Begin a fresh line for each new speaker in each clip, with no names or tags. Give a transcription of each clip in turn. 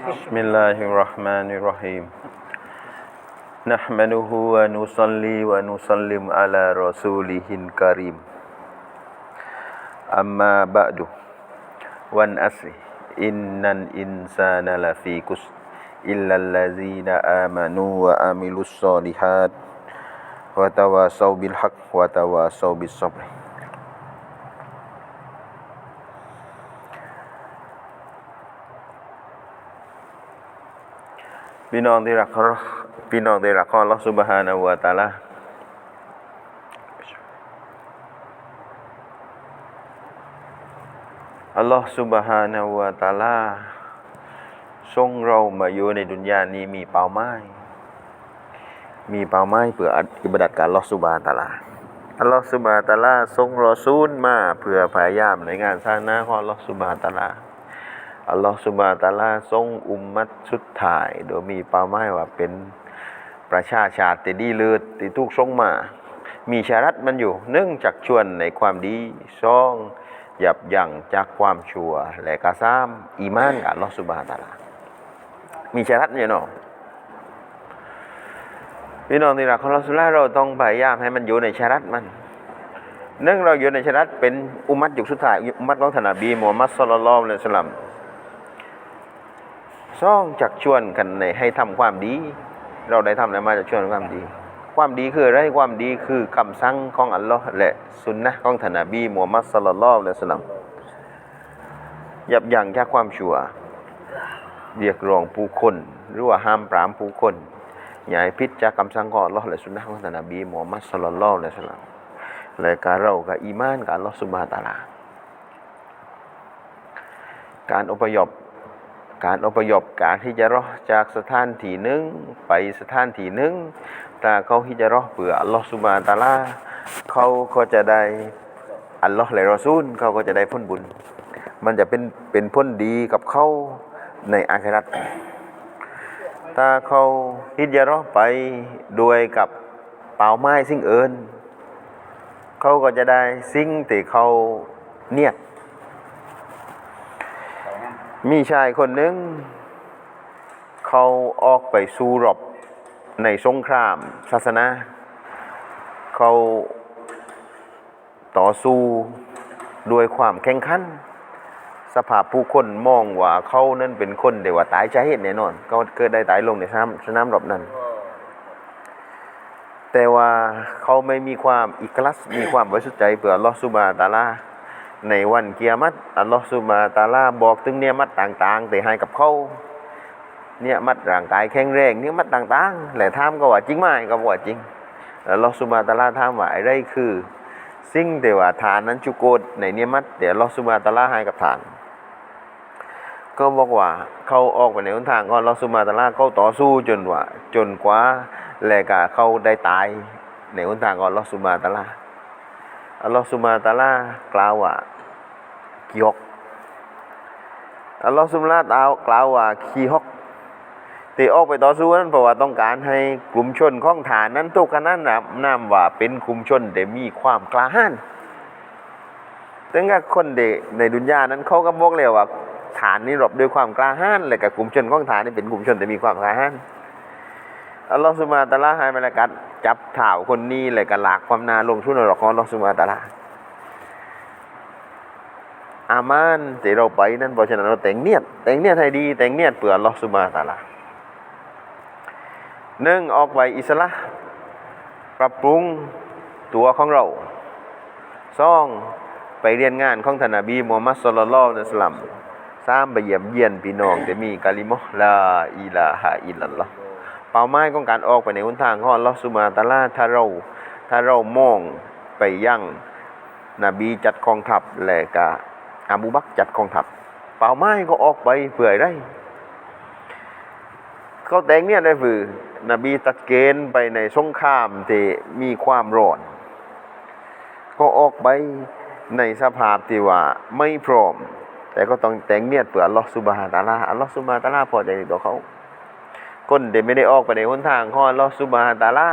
بسم الله الرحمن الرحيم. نحمده ونصلي ونسلم على رسوله الكريم. أما بعد. والأسر إن الإنسان لفي كسر إلا الذين آمنوا وعملوا الصالحات. وتواصوا بالحق وتواصوا بالصبر. พี่น้องที่รักเคารพพี่น้องที่รักของอัลลอฮฺซุบฮานะฮูวะตะอาลาอัลลอฮฺซุบฮานะฮูวะตะอาลาทรงเรามาอยู่ในดุนยานี้มีเป้าหมาย มีเป้าหมายเพื่ออิบาดัดกับอัลลอฮฺซุบฮานะตะอาลาอัลลอฮฺซุบฮานะตะอาลาทรงรอซูลมาเพื่อพยายามในงานสร้างหน้าของอัลลอฮฺซุบฮานะตะอาลา อัลลอฮฺสุบานะตาลาทรงอุมมัตสุดท้าย โดยมีเป้าหมายว่าเป็นประชาชาติที่ดีเลิศที่ทุกทรงมา มีชารัตมันอยู่หนึ่องจากชวนในความดีสองหยับยั้งจากความชั่ว และกระซ้ำอีมานกับอัลลอฮฺสุบานะตาลา มีชารัตเนี่ยเนาะพี่น้องที่รักของเราสุลาเราต้องพยายามให้มันอยู่ในชารัตมันหนึ่องเราอยู่ในชารัตเป็นอุมมัตยุคสุดท้ายอุมมัตของท่าบีมูฮัมมัดศ็อลลัลลอฮุอะลัยฮิวะซัลลัม ซ่องจักชวนกันในให้ทำความดี เราได้ทำอะไรมาจากชวนความดี ความดีคืออะไรความดีคือคำสั่งของอัลลอฮ์และสุนนะของท่านนบีมูฮัมมัดศ็อลลัลลอฮุอะลัยฮิวะซัลลัมยับยั้งจากความชั่วเรียกร้องผู้คนหรือว่าห้ามปรามผู้คนอย่าให้พิษจากคำสั่งของอัลลอฮ์และสุนนะของท่านนบีมูฮัมมัดศ็อลลัลลอฮุอะลัยฮิวะซัลลัมและการเรากับอีมานกับอัลลอฮ์ซุบฮานตะอาลาการอพยพ การอพยพการที่จะรอจากสถานที่หนึ่งไปสถานที่หนึ่งถ้าเขาที่จะรอเผื่ออัลลอฮฺสุบานตาลาเขาก็จะได้อัลลอฮ์และรอซูลเขาก็จะได้ผลบุญ มันจะเป็นเป็นผลดีกับเขาในอาคราตถ้าเขาฮิจราะห์ไปด้วยกับเป่าไม้สิ่งเอินเขาก็จะได้สิ่งที่เขาเนียด มีชายคนหนึ่งเขาออกไปสู้รบในสงครามศาสนา เขาต่อสู้ด้วยความแข่งขัน สภาพผู้คนมองว่าเขานั้นเป็นคนเดี๋ยวว่าตายใจเหตุแน่นอนก็เกิดได้ตายลงในสนามสนามรบนั้น แต่ว่าเขาไม่มีความอิคลัสมีความบริสุทธิ์ใจเพื่อลอฮฺซุบาตาลา ในวันเกียรติอัลลอฮฺสุบฮาตาลาบอกถึงเนี่ยมัดต่างๆ แต่ให้กับเขาเนี่ยมัดร่างกายแข็งแรงเนี่ยมัดต่างๆแหละถามก็ว่าจริงไหมก็บอกว่าจริงอัลลอฮฺสุบฮาตาลาถามว่าอะไรคือ สิ่งที่ว่าทานนั้นจุโกดในเนี่ยมัดเดี๋ยวอัลลอฮฺสุบฮาตาลาให้กับทาน ก็บอกว่าเขาออกไปในหนทางก็อัลลอฮฺสุบฮาตาลาเขาต่อสู้จนว่า จนกว่าแลก็เขาได้ตายในหนทางของอัลลอฮฺสุบฮาตาลา อัลลอฮฺสุบฮาตาลากล่าวว่ากีฮอกอัลลอฮฺสุบฮาตาลากล่าวว่าคีฮอกที่ออกไปต่อสู้นั้นเพราะว่าต้องการให้กลุ่มชนของฐานนั้นทุกคนนั้นนะนามว่าเป็นกลุ่มชนที่มีความกล้าหาญถึงกับคนเดในดุนยานั้นเขาก็บอกเลยว่าฐานนี้รบด้วยความกล้าหาญและกับกลุ่มชนของฐานนี่เป็นกลุ่มชนที่มีความกล้าหาญ อัลลอฮฺสุบฮาตาลาให้มาละกัดจับถ่าวคนนี้และก็หลากความนาลงทุนหรอกของอัลลอฮฺสุบฮาตาลาอามานที่เราไปนั่นเพราะฉะนั้นเราแต่งเนียดแต่งเนียดให้ดี แต่งเนียดเผื่ออัลลอฮฺสุบฮาตาลาหนึ่งออกไปอิสระปรับปรุงตัวของเราสองไปเรียนงานของท่านนบีมูฮัมมัดศ็อลลัลลอฮุอะลัยฮิวะซัลลัมสามไปเยี่ยมเยียนพี่น้องที่มีกาลิมะลาอิลาฮะอิลลัลลอฮ์ เป้าหมายของการออกไปในหนทางของอัลลอฮฺสุบานตะอาลาถ้าเราถ้าเรามองไปยังนบีจัดกองทัพและก็อาบูบักจัดกองทัพเป่าไม้ก็ออกไปเผื่อได้เขาแต่งเนี่ยได้ฝือนบีตัดเกณฑ์ไปในสงครามที่มีความร้อน ก็ออกไปในสภาพที่ว่าไม่พร้อม แต่ก็ต้องแต่งเนี่ยเผื่อลอสุบฮาตาลาอัลลอสุบฮาตาลาพอใจในตัวเขา คนเดไม่ได้ออกไปในหนทางของอัลอสุบานตาลา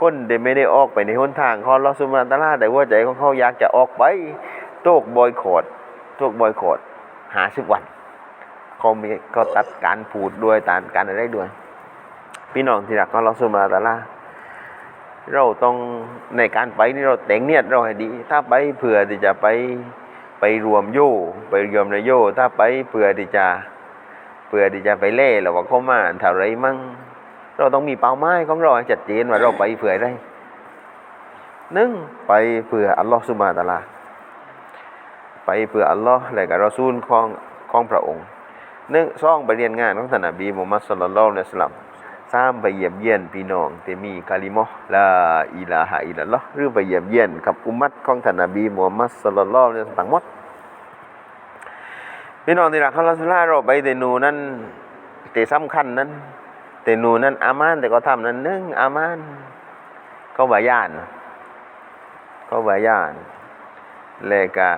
คนเดไม่ได้ออกไปในหนทางของอัลอสุบานตาลาแต่ว่าใจของเขาอยากจะออกไป โตกบอยคอรดพวกบอยคอดหาสิบวันเขามีก็ตัดการพูดด้วยตัดการอะไรด้วย พี่น้องที่รักก็เราสุมาตาลาเราต้องในการไปนี่เราแต่งเนียดเราให้ดี ถ้าไปเผื่อที่จะไปไปรวมโย่ไปรวมในโย่ถ้าไปเผื่อที่จะ เผื่อที่จะไปเล่หรือว่าเขามาเท่าไรมั่งเราต้องมีเป้าหมายของเราให้ชัดเจนว่าเราไปเผื่ออะไรหนึ่งไปเผื่ออัลลอฮฺสุบฮานะฮูวะตะอาลา ไปเพื่ออัลลอฮ์และกับรอซูลของของพระองค์หนึ่งสองไปเรียนงานของท่านนบีมุฮัมมัดสุลลัลลอฮุอะลัยฮิวะสัลลัมสามไปเยี่ยมเยียนพี่น้องที่มีกาลิมอฮ์ลาอิลาฮะอิลลัลลอฮ์หรือไปเยี่ยมเยียนกับอุมมัตของท่านนบีมุฮัมมัดสุลลัลลอฮุอะลัยฮิวะสัลลัมทั้งหมด พี่น้องที่รักของเราสุลาเราไปเตนูนั้นแต่สำคัญนั้นแต่นูนั้นอามาน แต่ก็ทำนั้นนึ่งอามานก็บายานก็บายานและก็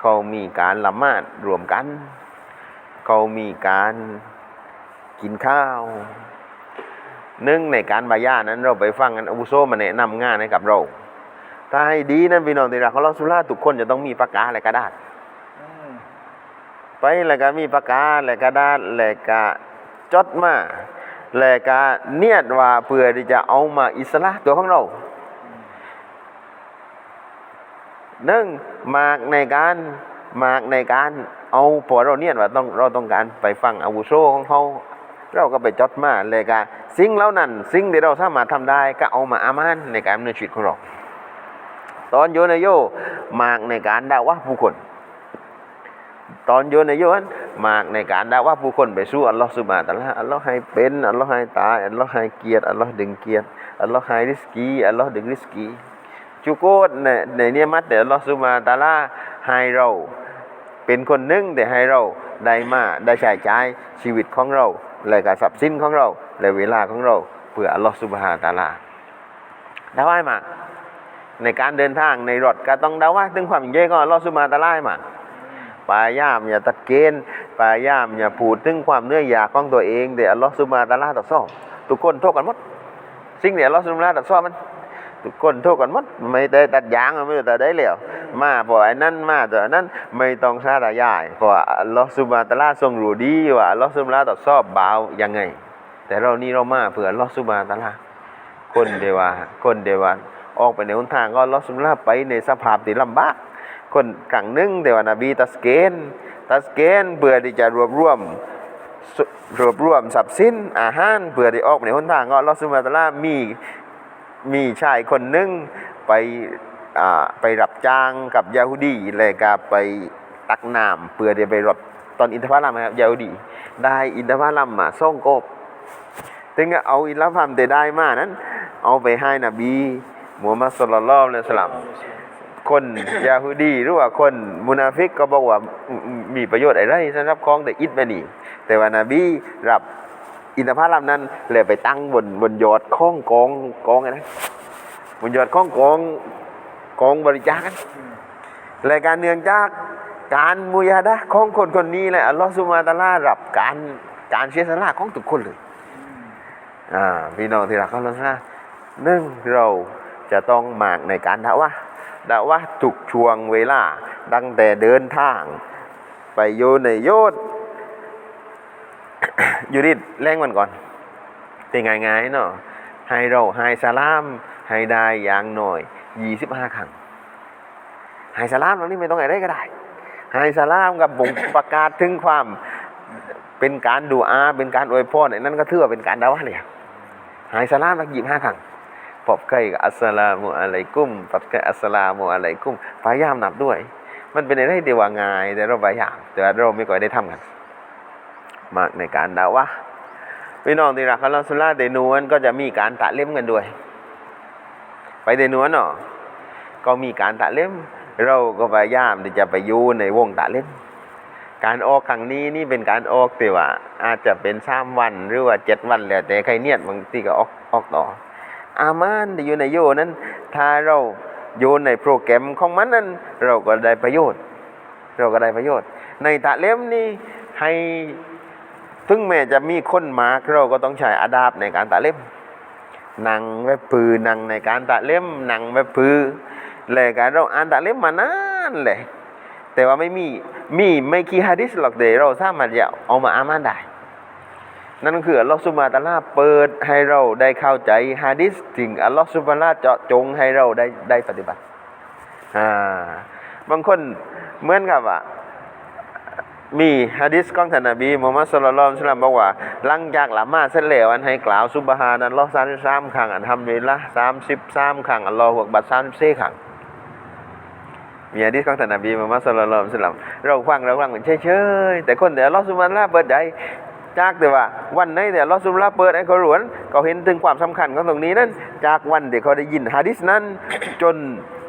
เขามีการละหมาดรวมกัน เขามีการกินข้าวนึ่งในการบายานั้นเราไปฟังกันอุโสมาแนะนำงานให้กับเรา ถ้าให้ดีนั้นพี่น้องที่รักของเราสุราทุกคนจะต้องมีปากกาและกระดาษ ไปแล้วก็มีปากกาและกระดาษและก็จดมาและก็เนียดว่าเพื่อที่จะเอามาอิสระตัวของเราหนึ่งมากในการมากในการเอาพอเราเนี่ยว่าต้องเราต้องการไปฟังอาวุโสของเขาเราก็ไปจดมาเลยกาสิ่งเหล่านั้น สิ่งที่เราสามารถทำได้ก็เอามาอามานในการดำเนินชีวิตของเรา ตอนโยนโยมากในการด่าว่าผู้คน ตอนโยนโยนั้นมากในการด่าว่าผู้คนไปสู้อัลลอฮฺสุบฮานะฮูวะตะอาลาอัลลอฮ์ให้เป็นอัลลอฮ์ให้ตายอัลลอฮ์ให้เกียรติอัลลอฮ์ดึงเกียรติอัลลอฮ์ให้ริสกีอัลลอฮ์ดึงริสกีจุโกดในในเนี่ยมัตแต่อัลลอฮฺซุบฮานะฮูวะตะอาลาให้เรา เป็นคนหนึ่งแต่ให้เราได้มาได้ใช้จ่ายชีวิตของเราและการทรัพย์สินของเราและเวลาของเราเพื่ออัลลอฮฺซุบฮานตะอาลาดาว่าให้มา ในการเดินทางในรถก็ต้องดาว่าถึงความยิ่งใหญ่ของอัลลอฮฺซุบฮานตะอาลาให้มา พยายามอย่าตัดเกณฑ์พยายามอย่าพูดถึงความเนื่อยยากของตัวเองแต่อัลลอฮฺซุบานะฮูวะตาลาตัดสอทุกคนโทษกันหมดสิ่งที่อัลลอฮฺซุบาตาลาตัดสอมันทุกคนโทษกันหมดไม่ได้ตัดยางไม่ได้ตัดได้แล้วมาพอไอ้นั่นมาแต่อันนั้นไม่ต้องซาตายายเพราะอัลลอฮฺซุบานะฮูวะตาลาทรงรู้ดีว่าอัลลอฮฺซุบาตะอาลาตรวจสอบบาวยังไง แต่เรานี่เรามาเพื่ออัลลอฮฺซุบานะฮูวะตาลาคนเดียวาคนเดียวาออกไปในหนทางก็อัลลอฮฺซุบาตาลาไปในสภาพที่ลำบาก คนกลางนึงเดียวว่านบีตัสเกนตัสเกนเพื่อที่จะรวบรวมรวบรวมทรัพย์สินอาหารเพื่อที่ออกในหนทางก็อัลลอฮฺซุบฮานะฮูวะตะอาลามีมีชายคนหนึงไปไปรับจ้างกับยาฮูดีเลยก็ไปตักน้ำเพื่อจะไปรับตอนอินทผลัมะครับยาฮูดี ได้อินทผลัมมาส่งกบถึงเอาอินทผลัมแต่ได้มานั้น เอาไปให้นบีมูฮัมมัดสุลลัลลอฮุอะลัยฮิวะสัลลัม คนยาฮูดีหรือว่าคนมุนาฟิกก็บอกว่ามีประโยชน์อะไรสำหรับของแต่อิดมานี่ แต่ว่านาบีรับอินทผลัมนั้นเลยไปตั้งบนบนยอดข้องกองกองไงนะบนยอดข้องกองกองบริจาคกันรายการเนื่องจากการมุยาดะของคนคนนี้แหละอัลลอฮฺสุบฮาตาลารับการการเสียสละของทุกคนเลยอ่าพี่น้องที่รักของเรานะหนึ่งเราจะต้องหมากในการด่าว่า ด่าว่าทุกช่วงเวลาตั้งแต่เดินทาง ไปโยในโยดยู่ดิแรงมันก่อนเป็นไงไงายๆเนาะให้เราให้สลาม ให้ได้อย่างหน่อยยี่สิบห้าครั้งให้สลามเรานี่ไม่ต้องอะไรก็ได้ให้สลามกับบ่งประกาศถึงความเป็นการดูอา เป็นการอวยพรนั่นก็ถือว่าเป็นการดาวะเลยให้สลามสักยี่ห้าครั้ง ปอบใกล้กับอัสลามุอะลัยกุมปอบใกล้อัสลามุอะลัยกุมพยายามนับด้วย มันเป็นอะไรเดียวว่าง่ายแต่เราพยายามแต่เราไม่ค่อยได้ทำกัน มากในการด่าว่าพี่น้องที่รักของเราสุราเดนวนก็จะมีการตะเล่มกันด้วย ไปเดนวนเนาะก็มีการตะเล่ม เราก็พยายามที่จะไปอยู่ในวงตะเล่มการออกครั้งนี้นี่เป็นการออกแต่ว่าอาจจะเป็นสามวันหรือว่าเจ็ดวันแล้วแต่ใครเนียดบางทีก็ออกออกต่อ อามานที่อยู่ในโยนั้น ถ้าเราโยนในโปรแกรมของมันนั้น เราก็ได้ประโยชน์ เราก็ได้ประโยชน์ ในตะเล่มนี้ให้ถึงแม้จะมีคนมากเราก็ต้องใช้อาดาบในการตะเล่มนั่งไว้ปือนั่งในการตะเล่มนั่งไว้ปือเลยการเราอ่านตะเล่มมานานเลยแต่ว่าไม่มีมีไม่กี่ฮะดิษหรอกเดี๋ยวเราสามารถจะเอามาอามานได้ นั่นก็คืออัลลอฮฺสุบฮานะตาลาเปิดให้เราได้เข้าใจฮะดิษถึงอัลลอฮฺสุบฮานะตาลาเจาะจงให้เราได้ได้ปฏิบัติอ่าบางคนเหมือนกับว่ามีฮะดิษของท่านนบีมุฮัมมัดสุลลัลลอฮุลัยฮิวะซัลลัมบอกว่า หลังจากละหมาดเสร็จแล้วอันให้กล่าวซุบฮานัลลอฮ์33ครั้งอันทำดีละ33ครั้งอัลลอฮฺอักบัร34ครั้งมีฮะดิษของท่านนบีมุฮัมมัดสุลลัลลอฮุลัยฮิวะซัลลัมเราฟังเราฟังเฉยๆแต่คนแต่อัลลอฮฺสุบฮานะตะอาลาเปิดใจ จากแต่ว่าวันไหนแต่ลอสุบฮานะฮูวะตะอาลาเปิดให้เขาหลวนเขาเห็นถึงความสำคัญของตรงนี้นั้น จากวันที่เขาได้ยินฮะดิษนั้น จน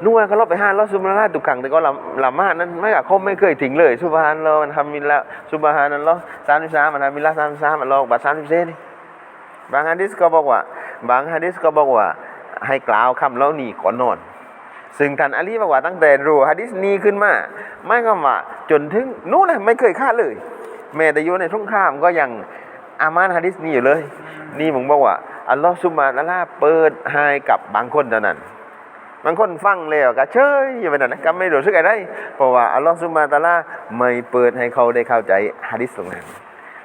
นัวเขาลบไปห้าอัลลอฮฺสุบฮาตุกครั้งแต่ก็ละละมาดนั้นไม่กับเขาไม่เคยทิ้งเลยซุบฮานัลลอฮ์มันทำมิลละซุบฮานัลลอฮ์สามสิบสามมันทำมิลละสามสิบสามอัลลอฮฺบัตสามสิบเซนี่บางฮะดิษก็บอกว่า บางฮะดิษก็บอกว่า ให้กล่าวคำแล้วนี่ก่อนนอนซึ่งท่านอาลีบอกว่าตั้งแต่รู้ฮะดิษนี้ขึ้นมา ไม่ก็ว่าจนถึงนู้นเลยไม่เคยคาเลย แม้แต่อยู่ในสงครามก็ยังอามานฮะดิษนี้อยู่เลย นี่ผมบอกว่าอัลลอฮฺซุบฮานะฮูวะตะอาลาเปิดให้กับบางคนเท่านั้น บางคนฟังแล้วก็เฉยอยู่ไปนั่นนะก็ไม่รู้สึกอะไรเพราะว่าอัลลอฮฺซุบฮานะฮูวะตะอาลาไม่เปิดให้เขาได้เข้าใจฮะดิษตรงนั้น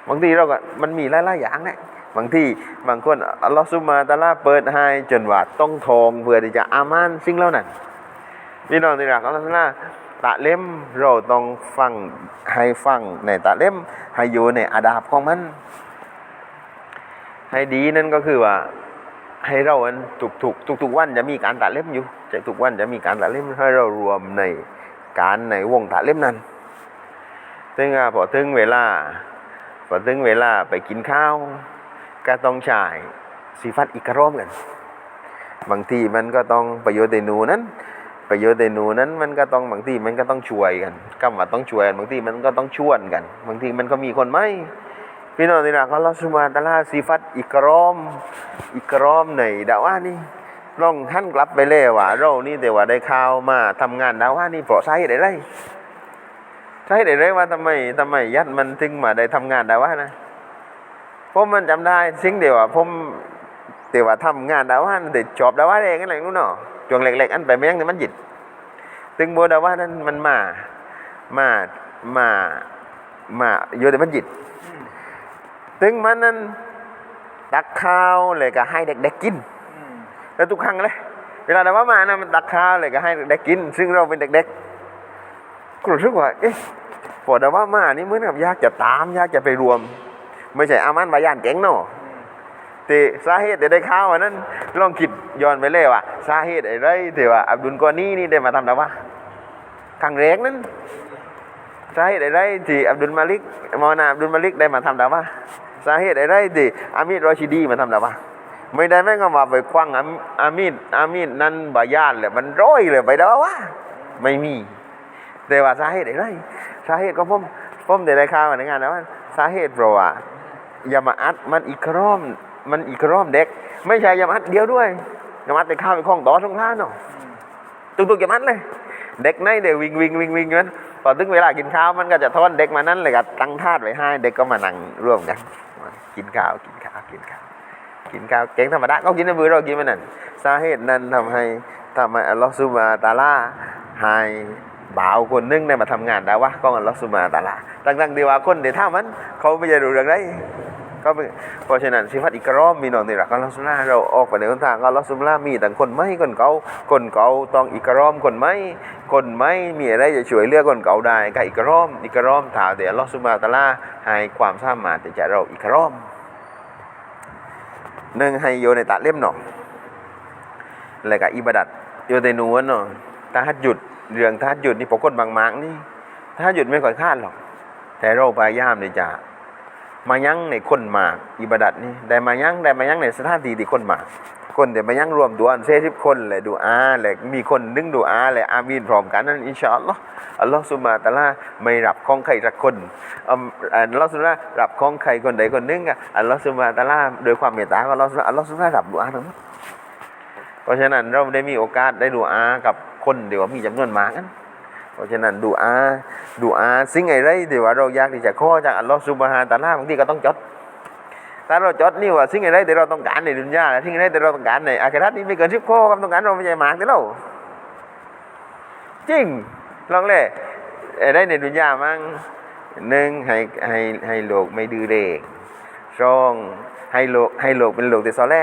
บางทีเราก็มันมีหลายๆอย่างแหละบางทีบางคนอัลลอฮฺซุบฮานะฮูวะตะอาลาเปิดให้จนว่าต้องทองเพื่อที่จะอามานสิ่งเหล่านั้นพี่น้องที่รักอัลลอฮฺนะ ตะเล่มเราต้องฟังให้ฟังในตะเล่มให้อยู่ในอาดาบของมัน ให้ดีนั่นก็คือว่า ให้เราอันทุกทุกทุกทุกๆวันจะมีการตะเล่มอยู่จะทุกวันจะมีการตะเล่มให้เรารวมในการในวงตะเล่มนั้นถึงอะพอถึงเวลาพอถึงเวลาไปกินข้าว ก็ต้องใช้สีฟัดอีกรอบกัน บางทีมันก็ต้องประโยชน์ในนูนั้น ประโยชน์ในหนูนั้นมันก็ต้องบางทีมันก็ต้องช่วยกันคำว่าต้องช่วยกันบางทีมันก็ต้องชวนกัน บางทีมันก็มีคนไม่พี่น้องที่รักอัลอสุบฮาตะอาลาสีฟัดอิกรอมอิกรอมในดาว่านี่ลองท่านกลับไปเลยว่าเรานี่แต่ว่าได้ข่าวมาทำงานดาว่านี่เพราะสาเหตุอะไรสาเหตุอะไรว่าทำไมทำไมยัดมันถึงมาได้ทำงานดาว่านะผมมันจำได้สิ่งเดียวว่าผมแต่ว่าทำงานดาว่านั่นแต่จบดาว่าเองอะไรนู้นเนาะ ช่วงเล็กๆอันไปไม่ยังแต่มันหยิดถึงโบดาว่านั้นมันมา มา มา มาอยู่แต่มันหยิดถึงมันนั้นตักข้าวเลยก็ให้เด็กๆกินแล้วทุกครั้งเลยเวลาเราว่ามานะมันตักข้าวเลยก็ให้เด็กๆกิน ซึ่งเราเป็นเด็กๆก็รู้สึกว่าเอ๊ะพอแต่ว่ามานี่เหมือนกับยากจะตามยากจะไปรวม ไม่ใช่อามันบายานเจ๋งเนาะ แต่สาเหตุที่ได้ข้าวอันนั้นลองคิดย้อนไปเลยว่าสาเหตุอะไรที่ว่าอับดุลกอนีนี่ได้มาทำแต่ว่าครั้งแรกนั้นสาเหตุอะไรที่อับดุลมาลิกมอนาอับดุลมาลิกได้มาทำแต่ว่าสาเหตุอะไรที่อามิดรอชิดีมาทำแต่ว่าไม่ได้แม่งก็มาไปคว้างอามีดอามีดนั้นบายานเลยมันร้อยเลยไปเด้อวะไม่มี แต่ว่าสาเหตุอะไรสาเหตุก็ผมผมได้ได้ข่าวในงานนะว่าสาเหตุเพราะว่ายามาอัดมันอีกรอบ มันอีกรอบเด็ก ไม่ใช่ยามัดเดียวด้วยยามัดไปข้าวไปคล้องต่อสงท่านเนาะตุกๆยามัดเลย เด็กในเดี๋ยววิ่งวิ่งวิ่งวิ่งนั้นพอถึงเวลากินข้าวมันก็จะทอนเด็กมานั้นเลยก็ตั้งทาดไว้ให้ เด็กก็มานั่งร่วมกันกินข้าวกินข้าวกินข้าวกินข้าวเก่งธรรมดาก็กินในมือเรากินมันนั่นสาเหตุนั้นทำให้ทำให้อัลลอฮฺซุบฮานะตาลาให้บ่าวคนนึงได้มาทำงานได้วะก็อัลลอฮฺซุบฮานะตาลาตั้งๆที่ว่าคนเดี๋ยวถ้ามันเขาไม่จะรู้เรื่องไร ก็เพราะฉะนั้นสิฟัตอิกรอมมีน้องนี่หลักอัลอฮฺซุบฮานาลาเราออกไปในหนทางอัลลอฮฺซุบฮานะฮูวะตะอาลามีแต่คนไม่คนเก่าคนเก่าต้องอิกรอมคนไม่คนไม่มีอะไรจะช่วยเลือกคนเก่าได้ก็อิกรอมอิกรอมถามแต่อัลลอฮฺซุบฮาตะอาลาให้ความสามารถที่จะเราอิกรอมหนึ่งให้โยในตะเล่มเนาะแล้วก็อิบดัดโยในนูนเนาะถ้าหัดหยุดเรื่องถ้าหัดหยุดนี่ปกติบางมากนี่ถ้าหัดหยุดไม่ค่อยคาดหรอก แต่เราพยายามที่จะ มายั้งในคนมากอิบดัดนี่ได้มายั้งได้มายั้งในสถานที่ที่คนมากคนเดี๋ยวมายั้งรวมตัวอันเซสิบคนเลยดูอาเลยมีคนนึงดูอาเลยอามีนพร้อมกันนั่นอินชาอัลลอฮ์อัลลอฮ์สุบฮานะฮูวะตะลาไม่รับของใครสักคนอัลลอฮ์สุบฮานะฮูวะตะลารับของใครคนใดคนหนึงอะอัลลอฮ์สุบฮานะฮูวะตะลาโดยความเมตตาของอัลลอฮ์สุบฮาอัลลอฮ์สุบฮานะฮูวะตะลารับดูอาทั้งหมดเพราะฉะนั้นเราได้มีโอกาสได้ดูอากับคนเดี๋ยวมีจำนวนมากกัน เพราะฉะนั้นดูอาดูอาสิ่งไอ้ไรเดี๋ยวว่าเราอยากที่จะข้อจากอัลลอฮ์สุบฮานะฮูวะตะลาบางทีก็ต้องจดถ้าเราจดนี่ว่าสิ่งอะไรที่เราต้องการในดุนยาสิ่งอะไรที่เราต้องการในอาครานี่ไม่เกินสิบข้อความต้องการเราไม่ใช่มากแต่เราจริงลองเลยอ่อได้ในดุนยามั้งหนึ่งให้ให้ให้โลกไม่ดื้อเร่งสองให้โลกให้โลกเป็นโลกที่ซอแล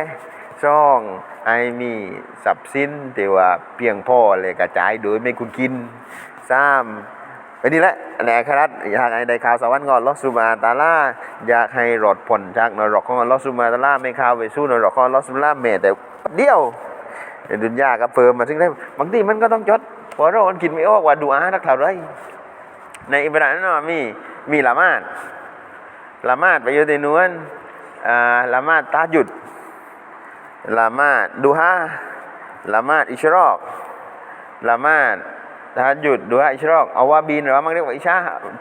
สองให้มีทรัพย์สินที่ว่าเพียงพอเลยกระจายโดยไม่คุณกิน สามไปนี่แหละในอาคราตอยากให้ได้ข่าวสวรรค์ก่อนลอสุมาตาล่าอยากให้รอดพ้นจากนรกของลอสุมาตาล่าไม่ข้าวไปสู้นรกของลอสุมาตาลาแม้แต่เดียวดุนยาก็เพิ่มมาถึงได้บางทีมันก็ต้องจดเพราะเราคนกินไม่ออกว่าดูอาทักเท่าไรในอิบรานั้นนะมีมีละมาดละมาดไปอยู่ในนวนอ่าละมาดตาหยุดละมาดดูฮาละมาดอิชรอกละมาด ตาหยุดดูฮาอิชรอกเอาว่าบีนหรือว่ามันเรียกว่าอิชา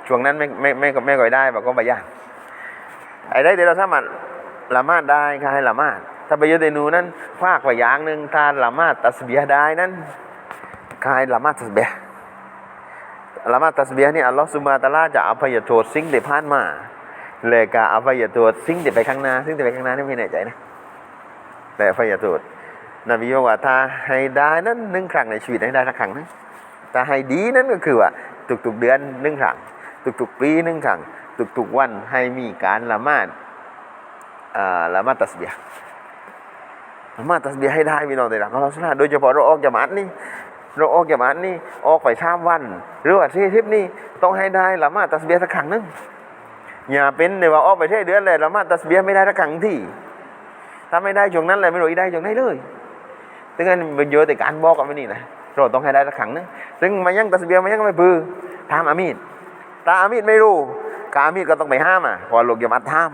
ช่วงนั้นไม่ไม่ไม่ไม่ค่อยได้บบก็บายานไอ้ได้เดี๋ยวเราสามารถละมาดได้ค่ะให้ละมาดถ้าไปยุตินูนั้นฟากไปอย่างหนึ่งทานละมาดตัสเบียได้นั้นคายละมาดตัสเบียละมาดตัสเบียนี่อัลลอฮฺสุบฮานะฮูวะตะอาลาจะอภัยโทษสิ่งที่ผ่านมาเลยกะอภัยโทษสิ่งที่ไปข้างหน้าสิ่งที่ไปข้างหน้านี่ไม่แน่ใจนะแต่อภัยโทษนบีบอกว่าถ้าให้ได้นั้นหนึ่งครั้งในชีวิตให้ได้สักครั้งนะ ถ้าให้ดีนั้นก็คือว่าทุกๆเดือนหนึ่งครั้งทุกๆปีหนึ่งครั้งทุกๆวันให้มีการละหมาดละหมาดตัสเบียละหมาดตัสบีฮ์ให้ได้พี่น้องในหลักของเราสุลาโดยเฉพาะเราออกจากมัดนี่เราออกจากมัดนี่ออกไปชามวัน หรือว่าที่ทริปนี่ต้องให้ได้ละหมาดตัสบีฮ์สักครั้งหนึงอย่าเป็นในว่าออกไปเที่ยวเดือนเลยละหมาดตัสบีฮ์ไม่ได้สักครั้งที่ถ้าไม่ได้ช่วงนั้นเลยไม่รู้อีได้ช่วงไหนเลยดังนั้นเป็นเยอะแต่การบอกกันไม่นี่นะ เราต้องให้ได้สักครั้งนึงซึ่งมายังตัสบีฮ์มายังไม่ปือถามอามีดถ้าอามีดไม่รู้กาอามีดก็ต้องไปห้ามอะพอลูกอย่ามัดห้าม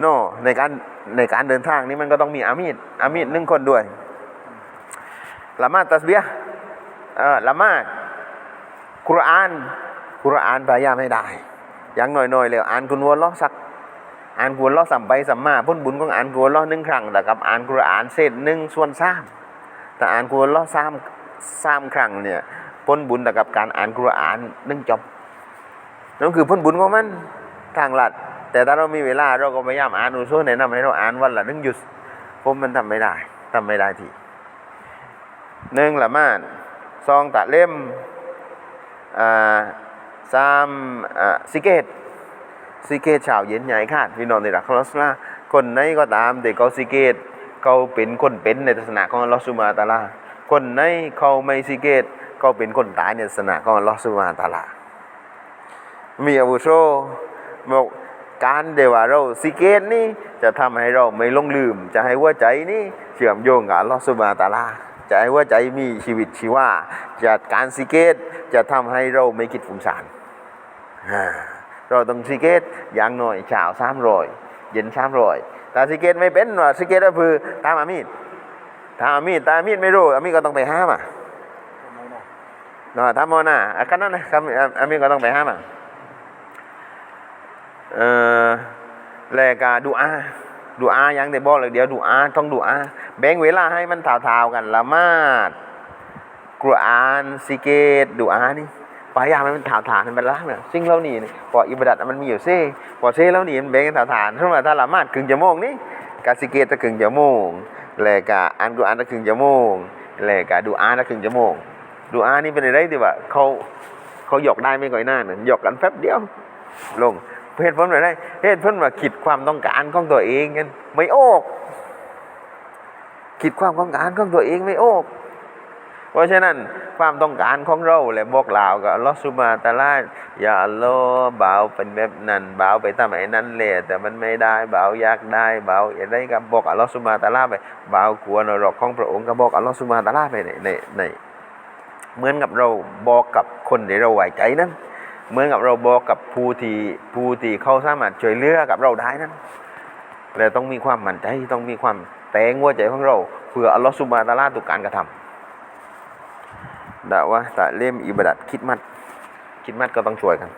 โน่ในการในการเดินทางนี้มันก็ต้องมีอามีดอามีดหนึ่งคนด้วยละมาตัสเบียเออละมาคุรานคุรานพยายามให้ได้อย่างหน่อยๆเลยอ่านกุนวนล้อสักอ่านกุนล้อสัมไปสัมมาพ้นบุญของอ่านกุนล้อหนึ่งครั้งแต่กับอ่านคุรอานเศษหนึ่งส่วนสาม แต่อ่านกุนล้อสามสามครั้งเนี่ยพ้นบุญแต่กับการอ่านกุรอานนึ่งจบนั่นคือพ้นบุญของมันทางลัด แต่ถ้าเรามีเวลาเราก็พยายามอ่านอุซูลแนะนำให้เราอ่านวันละหนึ่งหยุดผมมันทำไม่ได้ทำไม่ได้ทีหนึ่งละมาดซองตะเล่มอ่าสามอ่าสิเกตสิเกตชาวเย็นใหญ่คาดพี่น้องในหลักของลอสลาคนไหนก็ตามแต่เขาสิเกต เขาเป็นคนเป็นในศาสนาของอัลอสุบฮาตาลา คนไหนเขาไม่สิเกตเขาเป็นคนตายในศาสนาของอัลอสุบฮาตาลา มีอาวุโสบอกการเดว่าเราสิเกตนี่จะทำให้เราไม่หลงลืม จะให้หัวใจนี่เชื่อมโยงกับอัลอสุบฮาตาลาจะให้หัวใจมีชีวิตชีวาจะการสิเกตจะทำให้เราไม่คิดฝุ่งสารอ่าเราต้องสิเกตอย่างหน้อยเช้าสามร้อยเย็นสามร้อย แต่สิเกตไม่เป็นว่าสิเกตก็คือตามอามีดตามอามีดตามอามีดไม่รู้อามีดก็ต้องไปห้ามอะเนาะทำมอน่ะอะก็นั่นนะครับอามีดก็ต้องไปห้ามอะเอ่อแลกาดูอาดูอายังแต่บอกเลยเดี๋ยวดูอาต้องดูอาแบ่งเวลาให้มันถาวๆกันละหมาดกุรอานซิเกตดูอานี่ พยายามให้มันถาวๆกันเป็นละเนี่ยสิ่งเหล่านี้นี่พออิบาดัตมันมีอยู่เซ่พอเซ่แล้วนี่มันแบ่งกันถาวๆถ้ามาถ้าละมาดครึ่งชั่วโมงนี่กาซิเกตจะครึ่งชั่วโมงแล้วกาอ่านกุรอานจะครึ่งชั่วโมงแล้วกาดูอาจะครึ่งชั่วโมงดูอานี่เป็นอะไรที่ว่าเขาเขาหยอกได้ไม่ก่อยหน้าเนี่ยหยอกกันแป๊บเดียว ลงเหตุผลอะไรเหตุผลว่าคิดความต้องการของตัวเองกันไม่โอกคิดความต้องการของตัวเองไม่โอก เพราะฉะนั้นความต้องการของเราและบอกล่าวกับลอสุบฮาตาลาอย่าอัลลอฮ์บ่าเป็นแบบนั้นเบาไปทำไอ้นั้นแหละแต่มันไม่ได้เบาอยากได้เบาอย่างไรก็บอกอัลลอฮฺสุบฮาตาลาไปเบากลัวนรกของพระองค์ก็บอกอัลลอฮฺสุบฮาตาลาไปในในในเหมือนกับเราบอกกับคนที่เราไว้ใจนั้นเหมือนกับเราบอกกับผู้ที่ผู้ที่เขาสามารถช่วยเหลือกับเราได้นั้นแต่ต้องมีความมั่นใจต้องมีความแต่งหัวใจของเราเพื่ออัลลอฮฺสุบานตาลาทุกการกระทำ ดะว่าตะเล่มอิบดัดคิดมัด คิดมัดก็ต้องช่วยกัน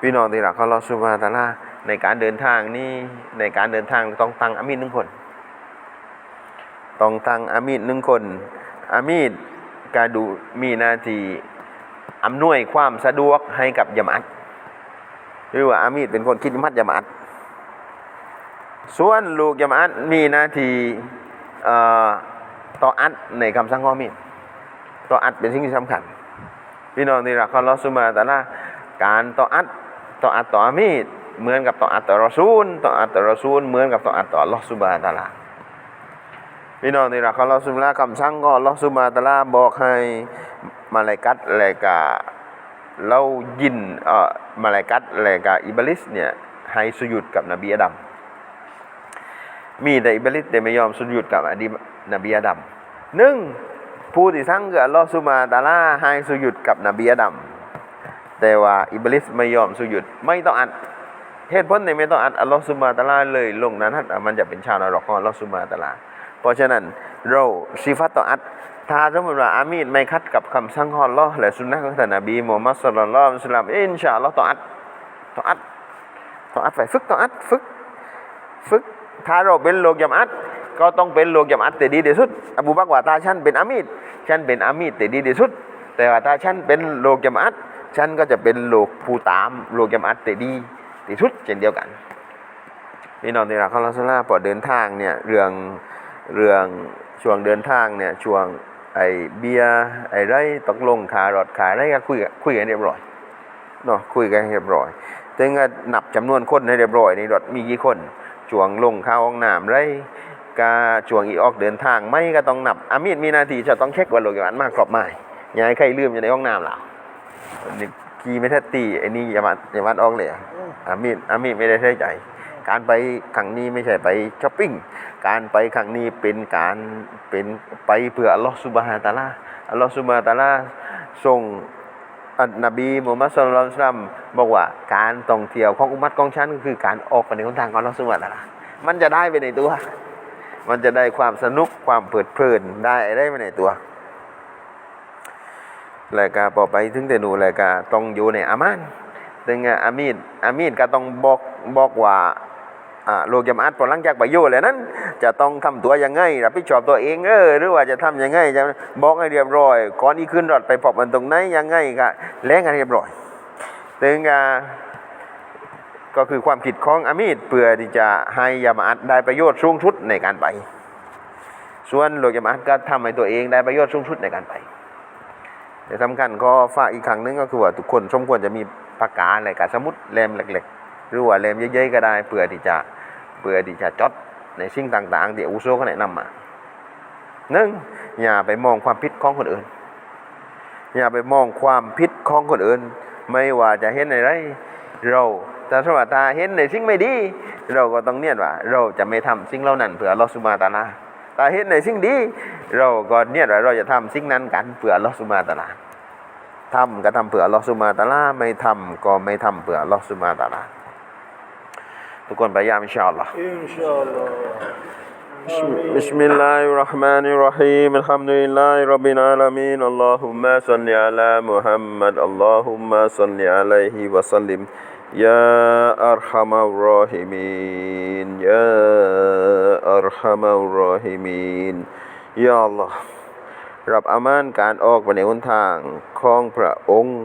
พี่น้องที่รักเของอัลอสุบาตะอาลาในการเดินทางนี่ในการเดินทางต้องตั้งอามีนหนึ่งคน ต้องตั้งอามีนหนึ่งคนอามีนการดูมีหน้าที่อำนวยความสะดวกให้กับยามัดหรือว่าอามีดเป็นคนคิดมัดยามัดส่วนลูกยามัดมีหน้าที่ต่ออัดในคำสั่งของอมีด ต่ออัดเป็นสิ่งที่สำคัญ พี่น้องที่รักของอัลลอฮ์ซุบฮานะตะอาลาการต่ออัดต่ออัดต่ออามีดเหมือนกับต่ออัดต่อรอซูลต่ออัดต่อรอซูลเหมือนกับต่ออัดต่อลอฮ์ซุบาตาลาพี่น้องที่รักของอัลลอฮ์ซุบฮานะคำสั่งของอัลอฮ์ซุบาตาลาบอกให้มาลากัตแลกะเรายินเอ่อมาลากัตแลกะอิบลิสเนี่ยให้สุยุดกับนบีอาดัมมีแต่อิบลิสแต่ไม่ยอมสุยุดกับอดีนบีอาดัมหนึ่ง ผู้ที่สั่งคืออัลลอฮฺสุบฮาตาลาให้สุยุดกับนบีอาดัมแต่ว่าอิบลิสไม่ยอมสุยุดไม่ต้องอัดเหตุผลในไม่ต้องอัดอัลลอฮฺสุบฮาตาลาเลยลงนั้นมันจะเป็นชาวนรกของอัลลอฮฺสุบฮาตาลา เพราะฉะนั้นเราสิฟัตต่ออัดถ้าสมมติว่าอามีดไม่คัดกับคำสั่งของอัลลอฮ์และสุนนะของท่านนบีมูฮัมมัดศ็อลลัลลอฮุอะลัยฮิวะซัลลัมอินชาอัลลอฮ์ต่ออัดต่ออัดต่ออัดไปฝึกต่ออัดฝึก ฝึกถ้าเราเป็นโลกยามัด ก็ต้องเป็นโลกยามัดแต่ดีที่สุดอบูบักว่าถ้าฉันเป็นอามีดฉันเป็นอามีดแต่ดีที่สุด แต่ว่าถ้าฉันเป็นโลกยามัดฉันก็จะเป็นโลกผู้ตามโลกยามัดแต่ดีที่สุดเช่นเดียวกันพี่น้องที่รักของเราสลาพอเดินทางเนี่ยเรื่องเรื่องช่วงเดินทางเนี่ยช่วงไอเบียไอไรตกลงขารถขาไรก็คุยกันคุยกันเรียบร้อยเนาะคุยกันเรียบร้อยถึงก็นับจำนวนคนให้เรียบร้อยในรถมีกี่คนช่วงลงข้าห้องน้ำไร กาช่วงอีออกเดินทางไม่ก็ต้องนับอามีดมีนาทีจะต้องเช็คว่าโลกยานมากครบไหมยาให้ใครลืมอยู่ในห้องน้ำเรานี่กีไม่แท้ตีไอ้นี่อย่ามาอย่ามาออกเลยอามีดอามีดไม่ได้ใช้ใจการไปครั้งนี้ไม่ใช่ไปช้อปปิ้ง การไปครั้งนี้เป็นการเป็นไปเพื่ออัลลอฮฺสุบฮานตาลาอัลลอฮฺสุบฮานตาลาส่งอันนบีมูฮัมมัดศ็อลลัลลอฮุลตัลลัมบอกว่าการท่องเที่ยวของอุมัตของฉันก็คือการออกไปในหนทางของอัลลอฮฺสุบฮานตาลามันจะได้ไปในตัว มันจะได้ความสนุกความเพลิดเพลินได้ได้ไปในตัวแล้วก็พอไปถึงแต่หนูแล้วก็ต้องอยู่ในอามานถึงอามีดอามีดก็ต้องบอกบอกว่าอ่าโลกยมอัดพอหลังจากไปอยู่แล้วนั้น จะต้องทำตัวยังไงรับผิดชอบตัวเองเออหรือว่าจะทำยังไงจะบอกให้เรียบร้อย ก่อนที่ขึ้นรถไปพบมันตรงไหนยังไงก็แล้งกันเรียบร้อยถึงอ่า ก็คือความคิดของอามีดเพื่อที่จะให้ยามาอัดได้ประโยชน์สูงสุดในการไป ส่วนโลกยามาอัดก็ทำให้ตัวเองได้ประโยชน์สูงสุดในการไปแต่สำคัญก็ฝากอีกครั้งหนึงก็คือว่าทุกคนสมควรจะมีปากกาอะไรกับสมุดแรมเล็กๆหรือว่าแรมเยอะๆก็ได้เพื่อที่จะเพื่อที่จะจดในสิ่งต่างๆที่อุโซเขาแนะนำมาหนึ่งอย่าไปมองความผิดของคนอื่น อย่าไปมองความผิดของคนอื่น ไม่ว่าจะเห็นอะไรเรา แต่สมมติถ้าเห็นในสิ่งไม่ดี เราก็ต้องเนียดว่า เราจะไม่ทำสิ่งเหล่านั้นเพื่ออัลลอฮฺสุบฮานะฮูวะตะอาลาถ้าเห็นในสิ่งดี เราก็เนียดว่าเราจะทำสิ่งนั้นกันเพื่ออัลลอฮฺสุบฮานะฮูวะตะอาลาทำก็ทำเพื่ออัลลอฮฺสุบฮานะฮูวะตะอาลาไม่ทำก็ไม่ทำเพื่ออัลลอฮฺสุบฮานะฮูวะตะอาลาทุกคนพยายามอินชาอัลลอฮ์
إن شاء الله
بسم, بسم الله الرحمن الرحيم الحمد لله رب العالمين اللهم صل على محمد اللهم صل عليه وسلم يا أرحم الراحمين يا أرحم الراحمين يا الله รับอามานการออกไปในหนทางของพระองค์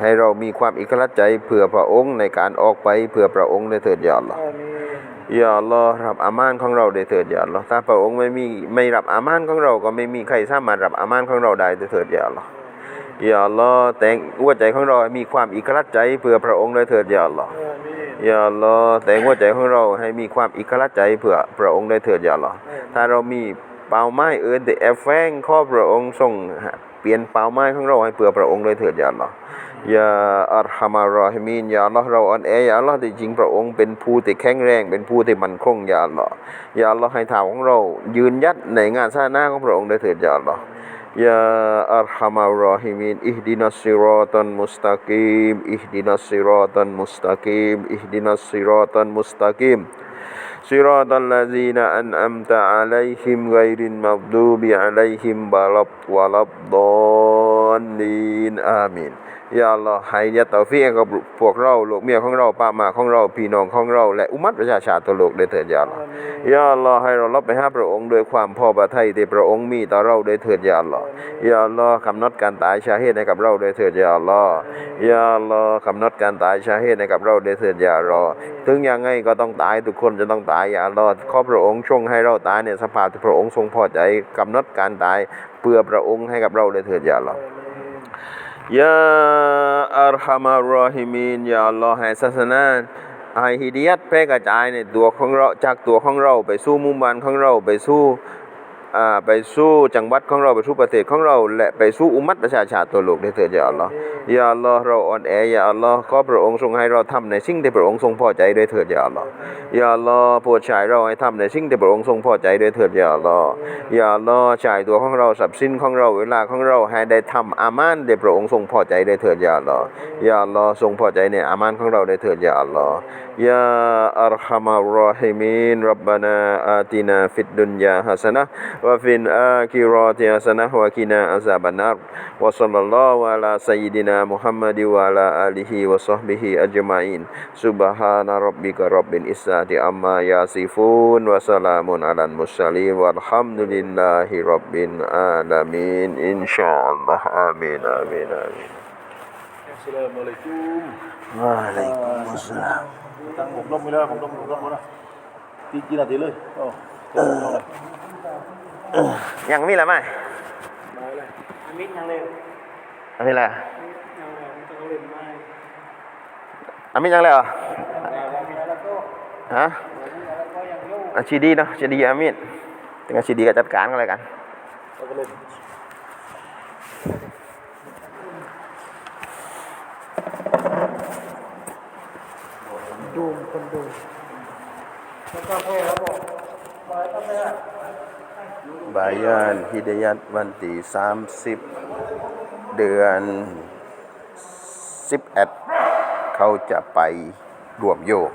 ให้เรามีความอิคลัดใจเพื่อพระองค์ในการออกไปเพื่อพระองค์ได้เถิดยาอัลลอฮ์
آمين
ยาอัลลอฮ์รับอามานของเราได้เถิดยาอัลลอฮ์ถ้าพระองค์ไม่มีไม่รับอามานของเราก็ไม่มีใครสามารถรับอามานของเราได้ได้เถิดยาอัลลอฮ์ อย่าลอแต่งหัวใจของเรา มีความอิกรัดใจเพื่อพระองค์ได้เถิดอย่าลอ
อ
ย่าลอแต่งหัวใจของเราให้มีความอิกรัดใจเพื่อพระองค์ได้เถิดอย่าลอถ้าเรามีเป้าไม้เออนแต่แฝงข้อพระองค์ทรงเปลี่ยนเป้าไม้ของเราให้เพื่อพระองค์ได้เถิดอย่าลออย่าอัลฮามารอฮิมีนย่าลอเราอ่อนแออย่าลอแต่จริงพระองค์เป็นผู้ที่แข็งแรง เป็นผู้ที่มั่นคงอย่าลออย่าลอให้ท้าของเรา ยืนยัดในงานสร้างหนาของพระองค์ได้เถิดอย่าลอ يا أرحم الراحمين اهدنا الصراط المستقيم اهدنا الصراط المستقيم اهدنا الصراط المستقيم. صراط الذين أنعمت عليهم غير المغضوب عليهم ولا الضالين. آمين. ยาอัลลอฮ์ให้ยะเตาฟีให้กับพวกเราลูกเมียของเราป้าหมาของเราพี่น้องของเรา และอุมัตประชาชาติทั่วโลกได้เถิดยาอัลลอฮ์ยาอัลลอฮ์ให้เรารับไปหาพระองค์ด้วยความพอพระทัยที่พระองค์มีต่อเราได้เถิดยาอัลลอฮ์ยาอัลลอฮ์กำหนดการตายชาเหตุให้กับเราได้เถิดยาอัลลอฮ์ยาอัลลอฮ์กำหนดการตายชาเหตุให้กับเราได้เถิดยาอัลลอฮ์ถึงยังไงก็ต้องตายทุกคนจะต้องตายยาอัลลอฮ์ขอพระองค์ทรงให้เราตายในสภาพที่พระองค์ทรงพอใจกำหนดการตายเพื่อพระองค์ให้กับเราได้เถิดยาอัลลอฮ์ ยาอัลฮามารอฮิมีนยาอัลลอฮ์ให้ศาสนาให้ฮิดียัตแพร่กระจายในตัวของเราจากตัวของเราไปสู่มุมบ้านของเราไปสู่ ไปสู่จังหวัดของเราไปสู่ประเทศของเรา และไปสู่อุมมัตประชาชาติตัวโลกได้เถิดยาอัลลอฮ์ยาอัลลอฮ์เราอ่อนแอยาอัลลอฮ์ขอพระองค์ทรงให้เราทำในสิ่งที่พระองค์ทรงพอใจด้วยเถิดยาอัลลอฮ์ยาอัลลอฮ์โปรดฉายเราให้ทำในสิ่งที่พระองค์ทรงพอใจด้วยเถิดยาอัลลอฮ์ยาอัลลอฮ์ฉายตัวของเราทรัพย์สินของเราเวลาของเราให้ได้ทำอามานที่พระองค์ทรงพอใจด้วยเถิดยาอัลลอฮ์ยาอัลลอฮ์ทรงพอใจในอามานของเราได้เถิดยาอัลลอฮ์ยาอัลฮัมารรอฮิ มีนรับบานาอาตินาฟิดดุนยาฮัสนะห์วะฟิลอาคิรอติฮัสนะห์วะกินาอา ซาบันนัรวะศ็อลลัลลอฮุอะลาซัยยิดินามุฮัมมัดวะอะลาอาลิฮิวะศอฮบิฮิอัจมาอินซุบฮานะร็อบบิกะร็อบบิลอิซซาติอัมมายาซิฟูนวะสลามุนอะลัลมุรสลีนวัลฮัมดุลิลลาฮิร็อบบิลอาลามีนอินชาอัลลอฮ์อามีนอามีนอามีน
Assalamualaikum.
วะอะลัยกุมุสสลาม
Tăng một lông nữa, một lông, một lông nữa. Tí chi là tí lơi. Ồ, cho một lông này.
ยังมีอะไรไหม
มิดยังเร็ว
อันนี้แหละ
ยังเร็วมันจะเร็วมาก
อันนี้ยังเลยเหรอ
แล้วก็
ฮะ
แล้วก็ยังโยก
อาชีดีเนาะชีดีอามินถึงอาชีดีก็จัดการกันเลยกัน
ดูคนดู บา
ยานฮิดยัตวันที่สามสิบเดือนสิบเอ็ดเขาจะไปรวมโยก